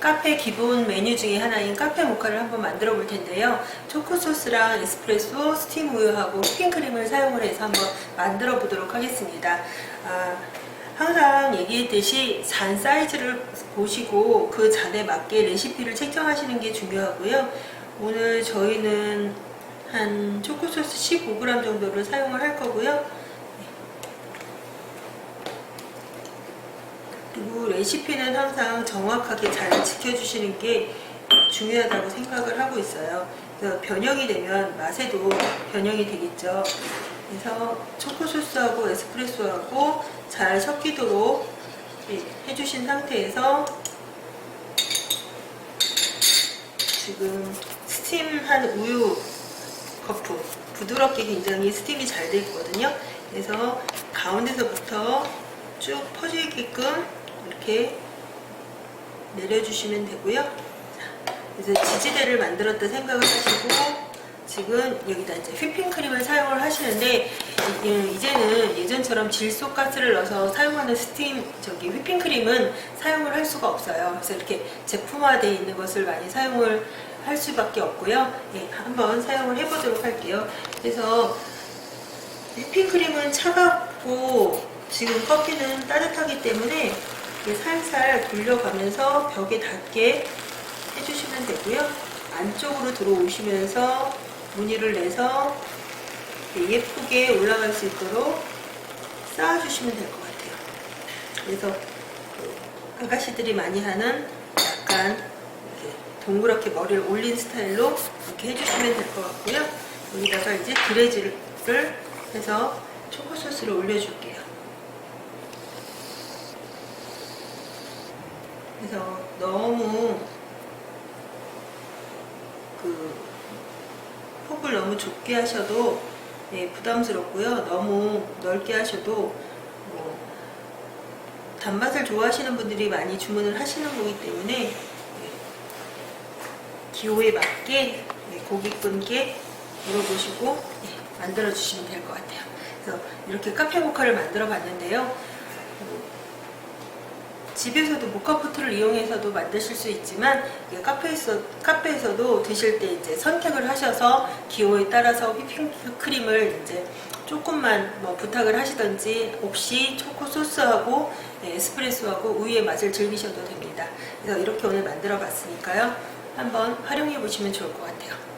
카페 기본 메뉴 중에 하나인 카페 모카를 한번 만들어 볼 텐데요. 초코 소스랑 에스프레소, 스팀 우유하고 휘핑크림을 사용을 해서 한번 만들어 보도록 하겠습니다. 아, 항상 얘기했듯이 잔 사이즈를 보시고 그 잔에 맞게 레시피를 책정하시는 게 중요하고요. 오늘 저희는 한 초코 소스 15g 정도를 사용을 할 거고요. 그리고 레시피는 항상 정확하게 잘 지켜주시는 게 중요하다고 생각을 하고 있어요. 그래서 변형이 되면 맛에도 변형이 되겠죠. 그래서 초코 소스하고 에스프레소하고 잘 섞이도록 예, 해주신 상태에서 지금 스팀한 우유 거품 부드럽게 굉장히 스팀이 잘 돼 있거든요. 그래서 가운데서부터 쭉 퍼지게끔 이렇게 내려주시면 되고요. 자, 그래서 지지대를 만들었다 생각을 하시고 지금 여기다 이제 휘핑크림을 사용을 하시는데 이- 이제는 예전처럼 질소가스를 넣어서 사용하는 스팀 저기 휘핑크림은 사용을 할 수가 없어요. 그래서 이렇게 제품화되어 있는 것을 많이 사용을 할 수밖에 없고요. 예, 한번 사용을 해보도록 할게요. 그래서 휘핑크림은 차갑고 지금 커피는 따뜻하기 때문에 이렇게 살살 돌려가면서 벽에 닿게 해주시면 되고요. 안쪽으로 들어오시면서 무늬를 내서 예쁘게 올라갈 수 있도록 쌓아주시면 될 것 같아요. 그래서 그 아가씨들이 많이 하는 약간 동그랗게 머리를 올린 스타일로 이렇게 해주시면 될 것 같고요. 여기다가 이제 드레지를 해서 초코 소스를 올려줄게요. 그래서 너무 그 폭을 너무 좁게 하셔도 예, 부담스럽고요. 너무 넓게 하셔도 뭐 단맛을 좋아하시는 분들이 많이 주문을 하시는 거기 때문에 예, 기호에 맞게 예, 고깃분께 물어보시고 예, 만들어 주시면 될 것 같아요. 그래서 이렇게 카페 모카를 만들어 봤는데요. 집에서도 모카포트를 이용해서도 만드실 수 있지만 카페에서 카페에서도 드실 때 이제 선택을 하셔서 기호에 따라서 휘핑 크림을 이제 조금만 뭐 부탁을 하시던지 없이 초코 소스하고 네, 에스프레소하고 우유의 맛을 즐기셔도 됩니다. 그래서 이렇게 오늘 만들어 봤으니까요. 한번 활용해 보시면 좋을 것 같아요.